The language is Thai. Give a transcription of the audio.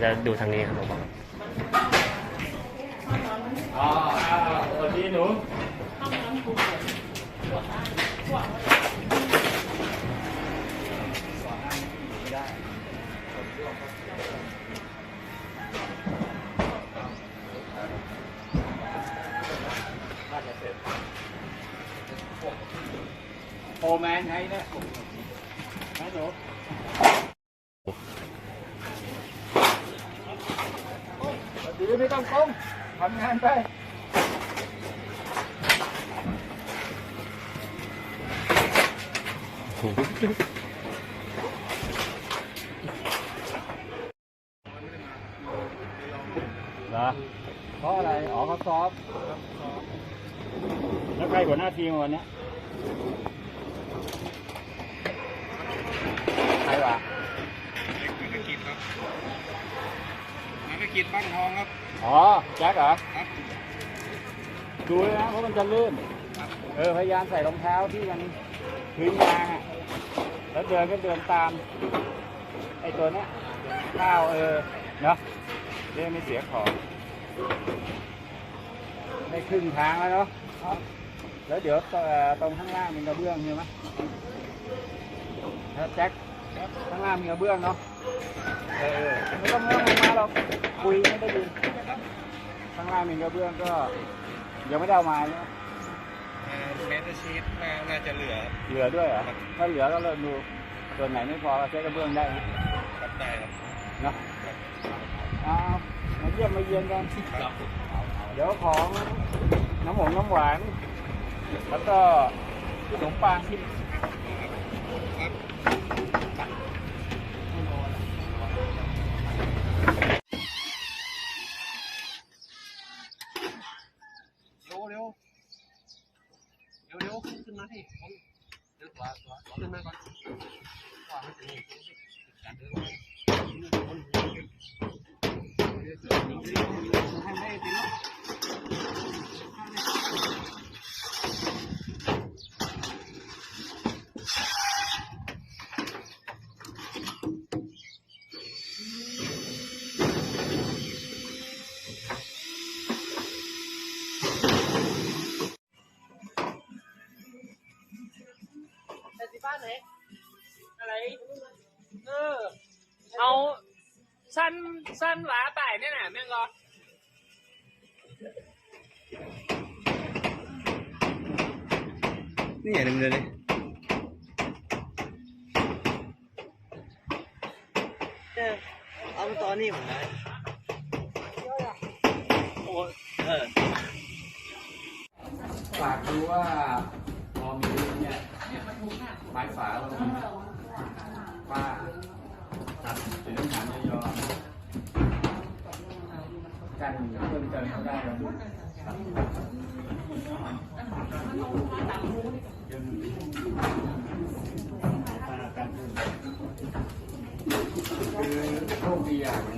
เราจะดูทางนี้ครับผมอ๋ออ่าสวัสดีหนูโอแมนไงเนี่ยฮัลโหลดีไม่ต้องก้มทำงานไปเหรอเพราะอะไร อ๋อเขาซ้อมแล้วใครหัวหน้าทีมวันเนี้ยใครวะ กกิจบ้านทองครับ อ๋อแจ็คเหรอครับ ดูเลยนะเพราะมันจะลื่น เออพยายามใส่รองเท้าที่มันพื้นยางอะแล้วเดินก็เดินตาม ไอ้ตัวเนี้ยข้าวเออ เนาะเรื่องไม่เสียของ ได้ครึ่งทางแล้วเนาะแล้วเดี๋ยวเอ่อตรงข้างล่างมีกระเบื้องใช่ไหมถ้าแจ็คข้างล่างมีกระเบื้องเนาะ เออไม่ต้องไม่ต้องลงมาเราคุยไม่ได้ยินข้างล่างมีกระเบื้องก็ยังไม่ได้เอามาเนาะเมตาชีตน่าจะเหลือเหลือด้วยเหรอถ้าเหลือก็เราดูส่วนไหนไม่พอเราใช้กระเบื้องได้ไหมครับได้ครับเนาะเอามาเยี่ยมมาเยียนกันครับเดี๋ยวของน้ำหมงน้ำหวานแล้วก็ขนมปัง มาที่ผมเดี๋ยวตัวตัวตัวขึ้นมาก่อนว่ามันจะมีการเดินให้ได้ติด แต่สิบ้านไหนอะไร เออ เอาสั้นสั้นหวาป่ายเนี่ยน่ะแม่งรอนี่อย่างนึงเลยเอาตอนนี้ผมนะฝากดูว่า ม้ฝาเรามีป้าตัดเป็นน้ำหนักยอๆกันเพิ่มเติมเขาได้แล้วคือโชคดีอย่างนึง